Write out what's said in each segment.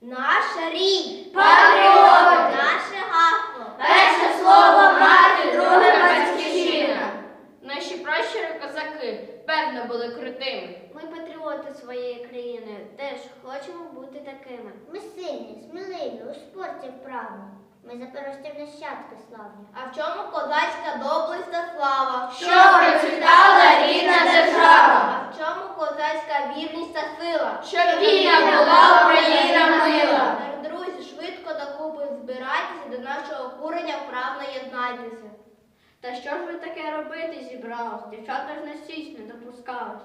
Наш рій! Патріот! Крутими. Ми патріоти своєї країни, теж хочемо бути такими. Ми сильні, сміливі, у спорті вправні. Ми запорожців нащадки славні. А в чому козацька доблесть та слава? Що процвітала рідна держава. А в чому козацька вірність та сила? Щоб вільна була Україна мила. Друзі, швидко докупи збирайтеся до нашого курення вправно єднайтеся. Та що ж ви таке робити зібрались? Дівчата ж на сість не допускались.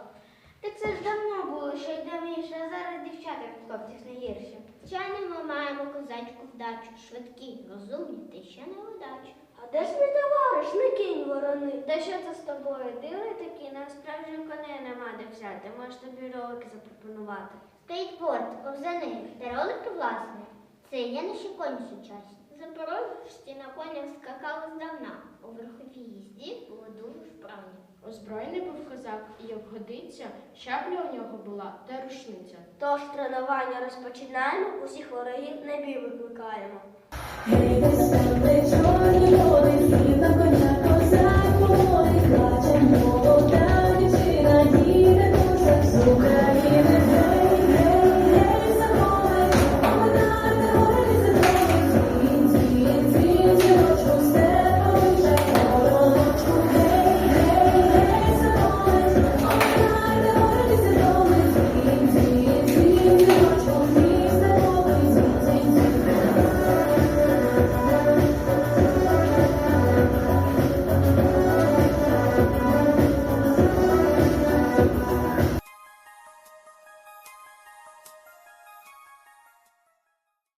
Так це ж давно було, що й давніше, а зараз дівчата від хлопців не гірші. Звичайно, ми маємо козацьку вдачу, швидкі, розумні, та ще не удачу. А де ж мій товариш, не кінь ворони? Та що це з тобою? Дили такі, нам справжніх коней нема де взяти. Можеш тобі ролики запропонувати. Скейтборд, ковзани та ролики власне. Це є наші коні сучасні. Запорожці на конях скакали здавна. У верховій їзді було дуже вправні. Озброєний був козак, і як годиться, шабля у нього була та рушниця. Тож тренування розпочинаємо, усіх ворогів на бій викликаємо.